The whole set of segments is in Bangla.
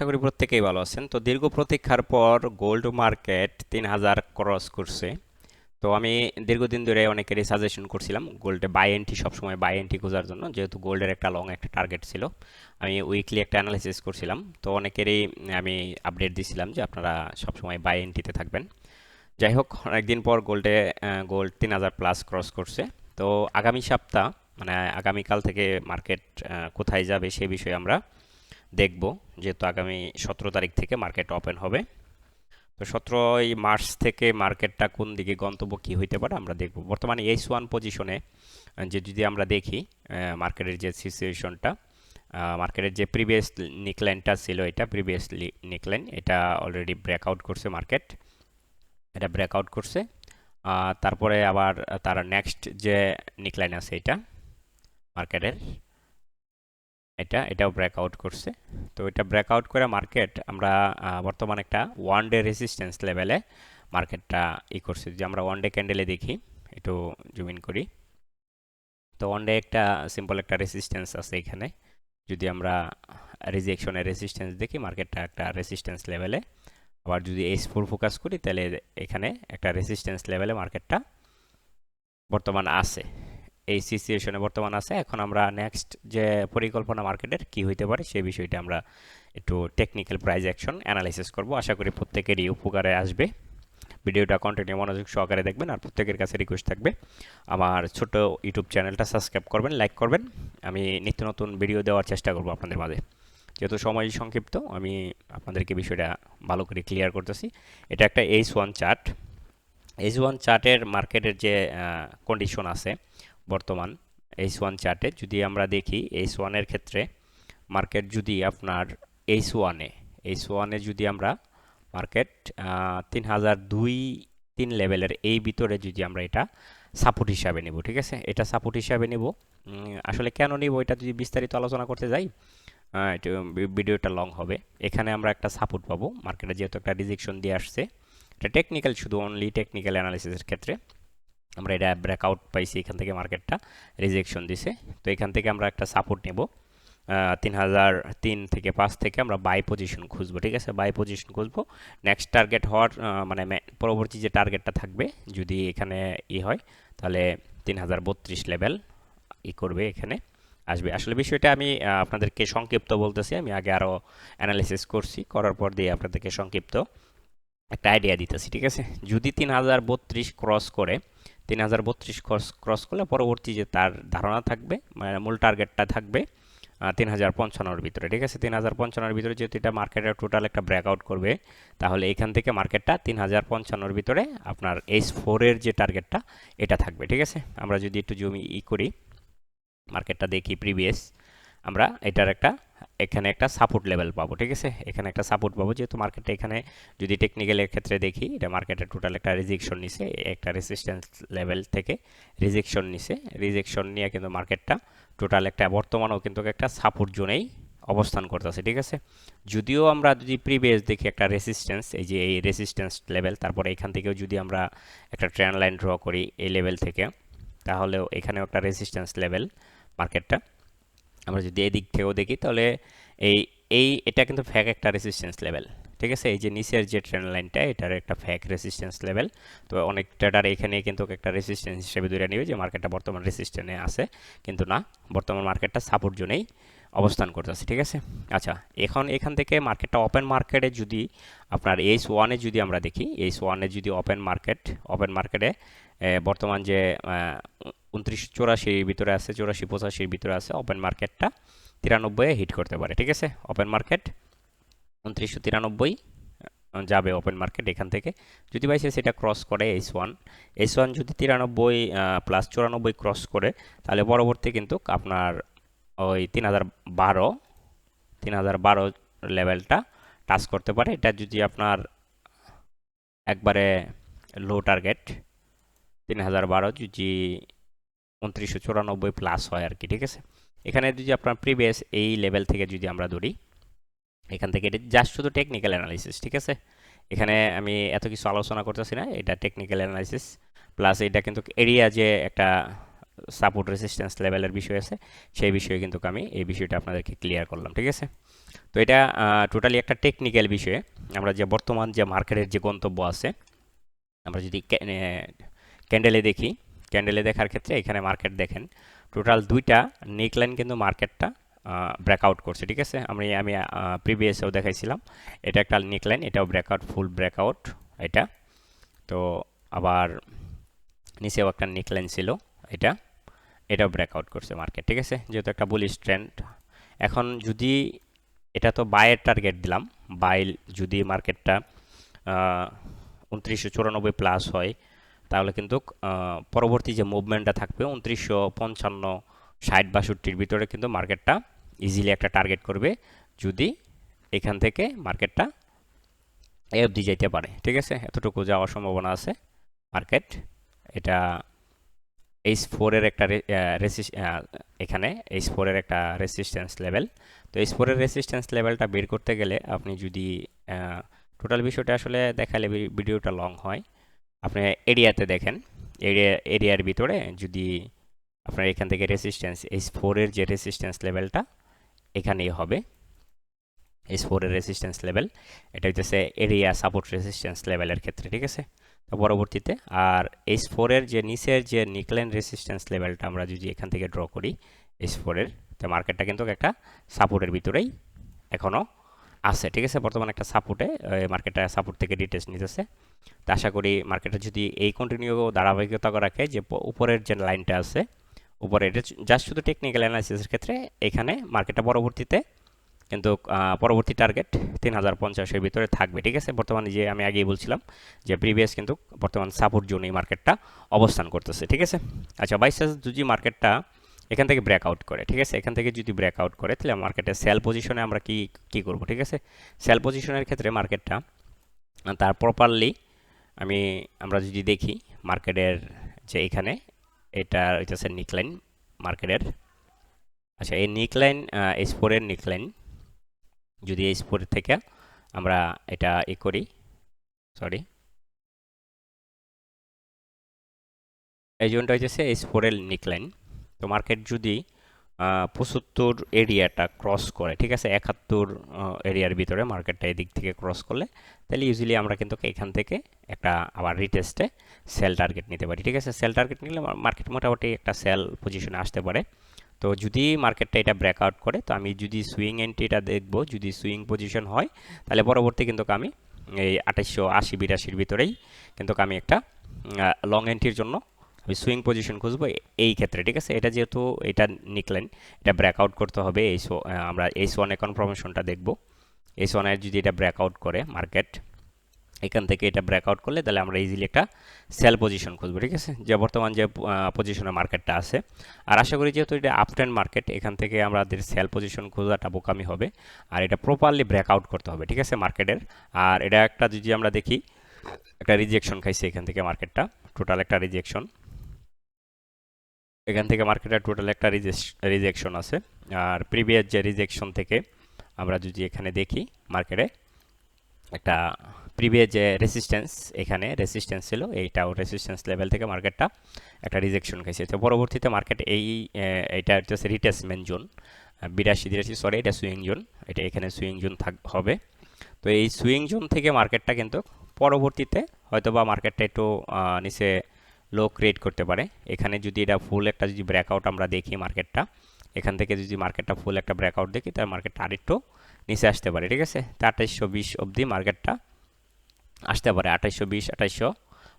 আশা করি প্রত্যেকেই ভালো আছেন। তো দীর্ঘ প্রতীক্ষার পর গোল্ড মার্কেট তিন হাজার ক্রস করছে। তো আমি দীর্ঘদিন ধরে অনেকেরই সাজেশন করছিলাম গোল্ডে বাই এন্ট্রি সবসময় বাই এন্ট্রি খোঁজার জন্য, যেহেতু গোল্ডের একটা লং একটা টার্গেট ছিল। আমি উইকলি একটা অ্যানালাইসিস করছিলাম। তো অনেকেরই আমি আপডেট দিছিলাম যে আপনারা সবসময় বাই এন্ট্রিতে থাকবেন। যাই হোক, অনেকদিন পর গোল্ডে গোল্ড তিন হাজার প্লাস ক্রস করছে। তো আগামী সপ্তাহ মানে আগামীকাল থেকে মার্কেট কোথায় যাবে সে বিষয়ে আমরা দেখব। যেহেতু আগামী সতেরো তারিখ থেকে মার্কেট ওপেন হবে। তো সতেরোই মার্চ থেকে মার্কেটটা কোন দিকে গন্তব্য কী হইতে পারে আমরা দেখব। বর্তমানে এইচ ওয়ান পজিশনে যে যদি আমরা দেখি মার্কেটের যে সিচুয়েশনটা মার্কেটের যে প্রিভিয়াস নিকলাইনটা ছিল এটা প্রিভিয়াস নিকলাইন এটা অলরেডি ব্রেকআউট করছে মার্কেট এটা ব্রেকআউট করছে। তারপরে আবার তার নেক্সট যে নিকলাইন আছে এটা মার্কেটের এটা, এটাও ব্রেকআউট করছে। তো এটা ব্রেকআউট করে মার্কেট আমরা বর্তমান একটা ওয়ান ডে রেসিস্ট্যান্স লেভেলে মার্কেটটা ই করছে। যদি আমরা ওয়ান ডে ক্যান্ডেলে দেখি, একটু জুমিন করি। তো ওয়ান ডে একটা সিম্পল একটা রেসিস্ট্যান্স আছে এখানে। যদি আমরা রিজেকশনের রেসিস্ট্যান্স দেখি মার্কেটটা একটা রেসিস্ট্যান্স লেভেলে আবার যদি এইচ ফোর ফোকাস করি, তাহলে এখানে একটা রেসিস্ট্যান্স লেভেলে মার্কেটটা বর্তমান আছে। এই সিচুয়েশনে বর্তমান আছে। এখন আমরা নেক্সট যে পরিকল্পনা মার্কেটের কি হইতে পারে সেই বিষয়টা আমরা একটু টেকনিক্যাল প্রাইজ অ্যাকশন অ্যানালাইসিস করব। আশা করি প্রত্যেকেরই উপকারে আসবে। ভিডিওটা কন্টিনিউ মনোযোগ সহকারে দেখবেন আর প্রত্যেকের কাছে রিকোয়েস্ট থাকবে। আমার ছোট ইউটিউব চ্যানেলটা সাবস্ক্রাইব করবেন লাইক করবেন। আমি নিত্য নতুন ভিডিও দেওয়ার চেষ্টা করব আপনাদের মাঝে। যেহেতু সময় সংক্ষিপ্ত, আমি আপনাদেরকে বিষয়টা ভালো করে ক্লিয়ার করতেছি। এটা একটা H one chart H one চার্টের মার্কেটের যে কন্ডিশন আছে বর্তমান এইচ ওয়ান চার্টে যদি আমরা দেখি এইচ ওয়ানের ক্ষেত্রে মার্কেট যদি আপনার এইচ ওয়ানে এইচ ওয়ানে যদি আমরা মার্কেট তিন হাজার দুই, তিন লেভেলের এই ভিতরে যদি আমরা এটা সাপোর্ট হিসাবে নেব, ঠিক আছে? এটা সাপোর্ট হিসাবে নেব। আসলে কেন নিব এটা যদি বিস্তারিত আলোচনা করতে যাই ভিডিওটা লং হবে। এখানে আমরা একটা সাপোর্ট পাবো মার্কেটে যেহেতু একটা রিজেকশন দিয়ে আসছে এটা টেকনিক্যাল শুধু অনলি টেকনিক্যাল অ্যানালিসিসের ক্ষেত্রে। আমরা এটা ব্রেকআউট পাইছি এখান থেকে মার্কেটটা রিজেকশন দিছে। তো এখান থেকে আমরা একটা সাপোর্ট নেব। তিন হাজার তিন থেকে পাঁচ থেকে আমরা বাই পজিশন খুঁজবো, ঠিক আছে? বাই পজিশন খুঁজবো। নেক্সট টার্গেট হওয়ার মানে পরবর্তী যে টার্গেটটা থাকবে, যদি এখানে ই হয়, তাহলে তিন হাজার বত্রিশ লেভেল ই করবে এখানে, আসবে। আসলে বিষয়টা আমি আপনাদেরকে সংক্ষিপ্ত বলতেছি। আমি আগে আরও অ্যানালিসিস করছি, করার পর দিয়ে আপনাদেরকে সংক্ষিপ্ত। একটা আইডিয়া দিতেছি, ঠিক আছে? যদি তিন হাজার বত্রিশ ক্রস করে, তিন হাজার বত্রিশ ক্রস ক্রস করলে পরবর্তী যে তার ধারণা থাকবে মানে মূল টার্গেটটা থাকবে তিন হাজার পঞ্চান্নর ভিতরে, ঠিক আছে? তিন হাজার পঞ্চান্নর ভিতরে যেহেতু এটা মার্কেটের টোটাল একটা ব্রেকআউট করবে, তাহলে এখান থেকে মার্কেটটা তিন হাজার পঞ্চান্নর ভিতরে আপনার এইচ ফোরের যে টার্গেটটা এটা থাকবে, ঠিক আছে? আমরা যদি একটু জমি ই করি মার্কেটটা দেখি প্রিভিয়াস আমরা এটার একটা এখানে একটা সাপোর্ট লেভেল পাবো, ঠিক আছে? এখানে একটা সাপোর্ট পাবো যেহেতু মার্কেটে এখানে যদি টেকনিক্যালের ক্ষেত্রে দেখি, এটা মার্কেটের টোটাল একটা রিজেকশন নিছে, একটা রেসিস্ট্যান্স লেভেল থেকে রিজেকশন নিছে। রিজেকশন নিয়ে কিন্তু মার্কেটটা টোটাল একটা, বর্তমানেও কিন্তু একটা সাপোর্ট জোনেই অবস্থান করতেছে, ঠিক আছে? যদিও আমরা যদি প্রিভিয়াস দেখি একটা রেসিস্ট্যান্স এই যে এই রেসিস্ট্যান্স লেভেল তারপরে এখান থেকেও যদি আমরা একটা ট্রেন লাইন ড্র করি, এই লেভেল থেকে, তাহলেও এখানেও একটা রেসিস্ট্যান্স লেভেল মার্কেটটা আমরা যদি এই দিক থেকেও দেখি, তাহলে এই এই, এটা কিন্তু ফ্যাক একটা রেসিস্ট্যান্স লেভেল ঠিক আছে? এই যে নিচের যে ট্রেন লাইনটা এটার একটা ফ্যাক রেসিস্ট্যান্স লেভেল তো অনেক ট্রেডার এখানে কিন্তু একটা রেসিস্ট্যান্স হিসেবে ধরে নেবে যে মার্কেটটা বর্তমান রেসিস্ট্যান্সে আছে, কিন্তু না, বর্তমান মার্কেটটা সাপোর্ট জোনেই অবস্থান করতেছে, ঠিক আছে? আচ্ছা এখন এখান থেকে মার্কেটটা ওপেন মার্কেটে যদি আপনার এইচ ওয়ানে যদি আমরা দেখি এইচ ওয়ানে যদি ওপেন মার্কেট ওপেন মার্কেটে বর্তমান যে উনত্রিশ চৌরাশির ভিতরে আছে, চৌরাশি পঁচাশির ভিতরে আছে ওপেন মার্কেটটা তিরানব্বইয়ে হিট করতে পারে, ঠিক আছে? ওপেন মার্কেট উনত্রিশশো তিরানব্বই যাবে ওপেন মার্কেট এখান থেকে। যদি বাইসে সেটা ক্রস করে এইচ ওয়ান এস ওয়ান যদি তিরানব্বই প্লাস চুরানব্বই ক্রস করে, তাহলে পরবর্তী কিন্তু আপনার ওই তিন হাজার বারো, তিন হাজার বারো লেভেলটা টাচ করতে পারে। এটা যদি আপনার একবারে লো টার্গেট তিন হাজার বারো যদি উনত্রিশশো চুরানব্বই প্লাস হয় আর কি ঠিক আছে? এখানে যদি আপনার প্রিভিয়াস এই লেভেল থেকে যদি আমরা ধরি, এখান থেকে এটা জাস্ট শুধু টেকনিক্যাল অ্যানালিসিস ঠিক আছে? এখানে আমি এত কিছু আলোচনা করতেছি না, এটা টেকনিক্যাল অ্যানালিসিস প্লাস এটা কিন্তু এরিয়া যে একটা সাপোর্ট রেসিস্ট্যান্স লেভেলের বিষয় আছে, সেই বিষয়ে কিন্তু আমি এই বিষয়টা আপনাদেরকে ক্লিয়ার করলাম, ঠিক আছে? তো এটা টোটালি একটা টেকনিক্যাল বিষয়ে। আমরা যে বর্তমান যে মার্কেটের যে গন্তব্য আছে, আমরা যদি ক্যান্ডেলে দেখি ক্যান্ডেলে দেখার ক্ষেত্রে এখানে মার্কেট দেখেন। টোটাল দুইটা নেকলাইন কিন্তু মার্কেটটা ব্রেকআউট করছে, ঠিক আছে? আমি আমি প্রিভিয়াসেও দেখাইছিলাম। এটা একটা নেকলাইন, এটাও ব্রেকআউট ফুল ব্রেকআউট এটা। তো আবার নিচেও একটা নেকলাইন ছিল এটা। এটাও ব্রেকআউট করছে মার্কেট, ঠিক আছে? যেহেতু একটা বুলিশ ট্রেন্ড এখন যদি এটা তো বায়ের টার্গেট দিলাম বাইল যদি মার্কেটটা উনত্রিশশো চুরানব্বই প্লাস হয় তাহলে কিন্তু পরবর্তী যে মুভমেন্টটা থাকবে, উনত্রিশশো পঞ্চান্ন, ষাট, বাষট্টির ভিতরে কিন্তু মার্কেটটা ইজিলি একটা টার্গেট করবে, যদি এখান থেকে মার্কেটটা এ অবধি যাইতে পারে। ঠিক আছে? এতটুকু যাওয়ার সম্ভাবনা আছে। মার্কেট এটা এইচ ফোরের একটা রেসিস এখানে এইচ ফোরের একটা রেসিস্ট্যান্স লেভেল তো এইচ ফোরের রেসিস্ট্যান্স লেভেলটা বের করতে গেলে আপনি যদি টোটাল বিষয়টা আসলে দেখালে ভিডিওটা লং হয় আপনি এরিয়াতে দেখেন, এরিয়া, এরিয়ার ভিতরে যদি আপনার এখান থেকে রেসিস্ট্যান্স এইচ ফোরের যে রেসিস্ট্যান্স লেভেলটা এখানেই হবে। এইচ ফোরের রেসিস্ট্যান্স লেভেল এটা হচ্ছে এরিয়া সাপোর্ট রেসিস্ট্যান্স লেভেলের ক্ষেত্রে, ঠিক আছে? তো পরবর্তীতে, আর এইচ ফোরের যে নিচের যে নিকলেন রেসিস্ট্যান্স লেভেলটা আমরা যদি এখান থেকে ড্র করি এইচ ফোরের তো মার্কেটটা কিন্তু একটা সাপোর্টের ভিতরেই এখনও আছে, ঠিক আছে? বর্তমানে একটা সাপোর্টে মার্কেটটা সাপোর্ট থেকে ডিটেলস নিতেছে। তো আশা করি মার্কেটটা যদি এই কন্টিনিউ ধারাবাহিকতা রাখে, যে উপরের যে লাইনটা আছে, উপরে এটা জাস্ট শুধু টেকনিক্যাল অ্যানালাইসিসের ক্ষেত্রে, এখানে মার্কেটটা পরবর্তীতে কিন্তু পরবর্তী টার্গেট তিন হাজার পঞ্চাশের ভিতরে থাকবে, ঠিক আছে? বর্তমানে যে আমি আগেই বলছিলাম যে প্রিভিয়াস কিন্তু বর্তমান সাপোর্ট জোন এই মার্কেটটা অবস্থান করতেছে, ঠিক আছে? আচ্ছা বাইসাস যদি মার্কেটটা এখান থেকে ব্রেকআউট করে, ঠিক আছে? এখান থেকে যদি ব্রেকআউট করে, তাহলে মার্কেটের সেল পজিশনে আমরা কি কি করব, ঠিক আছে? সেল পজিশনের ক্ষেত্রে মার্কেটটা তার প্রপারলি আমি, আমরা যদি দেখি মার্কেটের যে এখানে, এটা হইতেছে নিকলাইন মার্কেটের আচ্ছা এই নিকলাইন এই স্পোরের নিকলাইন যদি এই স্পোর থেকে আমরা এটা এ করি সরি এই জোনটা হচ্ছে এই স্পোরের নিকলাইন তো মার্কেট যদি পঁচাত্তর এরিয়াটা ক্রস করে, ঠিক আছে? একাত্তর এরিয়ার ভিতরে মার্কেটটা এদিক থেকে ক্রস করলে, তাহলে ইউজুয়ালি আমরা কিন্তু এখান থেকে একটা আবার রিটেস্টে সেল টার্গেট নিতে পারি, ঠিক আছে? সেল টার্গেট নিলে মার্কেট মোটামুটি একটা সেল পজিশনে আসতে পারে। তো যদি মার্কেটটা এটা ব্রেকআউট করে, তো আমি যদি সুইং এন্ট্রিটা দেখব, যদি সুইং পজিশন হয়, তাহলে পরবর্তী কিন্তু আমি এই আঠাইশশো আশি বিরাশির ভিতরেই কিন্তু আমি একটা লং এন্ট্রির জন্য আমি সুইং পজিশন খুঁজবো এই ক্ষেত্রে, ঠিক আছে? এটা যেহেতু এটা নিকলেন এটা ব্রেকআউট করতে হবে, এই আমরা এইস ওয়ানে কনফার্মেশনটা দেখব। এইস ওয়ানের যদি এটা ব্রেকআউট করে মার্কেট এখান থেকে এটা ব্রেকআউট করলে তাহলে আমরা ইজিলি একটা সেল পজিশন খুঁজবো, ঠিক আছে? যে বর্তমান যে পজিশনে মার্কেটটা আছে। আর আশা করি যেহেতু এটা আপট্রেন্ড মার্কেট এখান থেকে আমাদের সেল পজিশন খোঁজাটা বোকামি হবে। আর এটা প্রপারলি ব্রেকআউট করতে হবে, ঠিক আছে মার্কেটের আর এটা একটা যদি আমরা দেখি, একটা রিজেকশন খাইছে এখান থেকে মার্কেটটা টোটাল একটা রিজেকশন এখান থেকে মার্কেটের টোটাল একটা রিজেকশন আছে। আর প্রিভিয়াস যে রিজেকশন থেকে আমরা যদি এখানে দেখি মার্কেটে একটা প্রিভিয়াস যে রেসিস্ট্যান্স এখানে রেসিস্ট্যান্স ছিল এইটাও রেসিস্ট্যান্স লেভেল থেকে মার্কেটটা একটা রিজেকশন খাইছে। তো পরবর্তীতে মার্কেট এই এইটা হচ্ছে রিটেসমেন্ট জোন বিরাশি, তিরাশি সরি এটা সুইং জোন এটা এখানে সুইং জোন থাক, হবে। তো এই সুইং জোন থেকে মার্কেটটা কিন্তু পরবর্তীতে হয়তো বা মার্কেটটা একটু নিচে লো ক্রিয়েট করতে পারে। এখানে যদি এটা ফুল একটা যদি ব্রেকআউট আমরা দেখি মার্কেটটা এখান থেকে যদি মার্কেটটা ফুল একটা ব্রেকআউট দেখি, তাহলে মার্কেটটা আরেকটু নিচে আসতে পারে, ঠিক আছে? তো আঠাইশশো বিশ অবধি মার্কেটটা আসতে পারে, আঠাইশশো বিশ, আঠাইশশো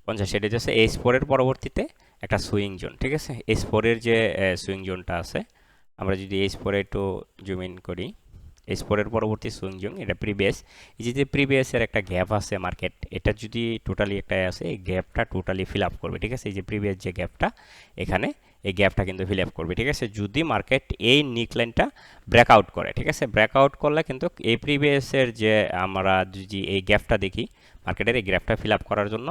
পঞ্চাশ। এটা হচ্ছে এইচ ফোরের পরবর্তীতে একটা সুইং জোন ঠিক আছে? এইচ ফোরের যে সুইং জোনটা আছে, আমরা যদি এইচ ফোরে একটু জুম ইন করি এই পরবর্তী সুইং জং এটা প্রিভিয়াস এই যে প্রিভিয়াসের একটা গ্যাপ আছে মার্কেট এটা যদি টোটালি একটা আছে, এই গ্যাপটা টোটালি ফিল আপ করবে, ঠিক আছে? এই যে প্রিভিয়াস যে গ্যাপটা এখানে এই গ্যাপটা কিন্তু ফিল আপ করবে, ঠিক আছে? যদি মার্কেট এই নিকলাইনটা ব্রেকআউট করে, ঠিক আছে? ব্রেকআউট করলে কিন্তু এই প্রিভিয়াসের যে আমরা যদি এই গ্যাপটা দেখি মার্কেটের এই গ্যাপটা ফিল আপ করার জন্য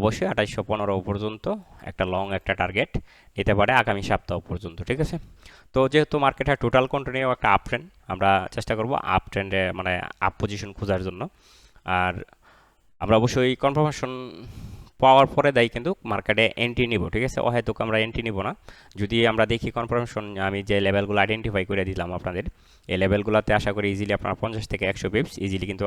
অবশ্যই আঠাইশশো পনেরো পর্যন্ত একটা লং একটা টার্গেট নিতে পারে আগামী সপ্তাহ পর্যন্ত, ঠিক আছে? তো যেহেতু মার্কেটে টোটাল কন্টিনিউ একটা আপ ট্রেন্ড আমরা চেষ্টা করব আপ ট্রেন্ডে মানে আপ পজিশন খোঁজার জন্য। আর আমরা অবশ্যই কনফার্মেশন পাওয়ার পরে দেয় কিন্তু মার্কেটে এন্ট্রি নিব, ঠিক আছে? অহেতুক আমরা এন্ট্রি নিব না। যদি আমরা দেখি কনফার্মেশন আমি যে লেভেলগুলো আইডেন্টিফাই করে দিলাম আপনাদের, এই লেভেলগুলোতে আশা করি ইজিলি আপনারা পঞ্চাশ থেকে একশো পিপস ইজিলি কিন্তু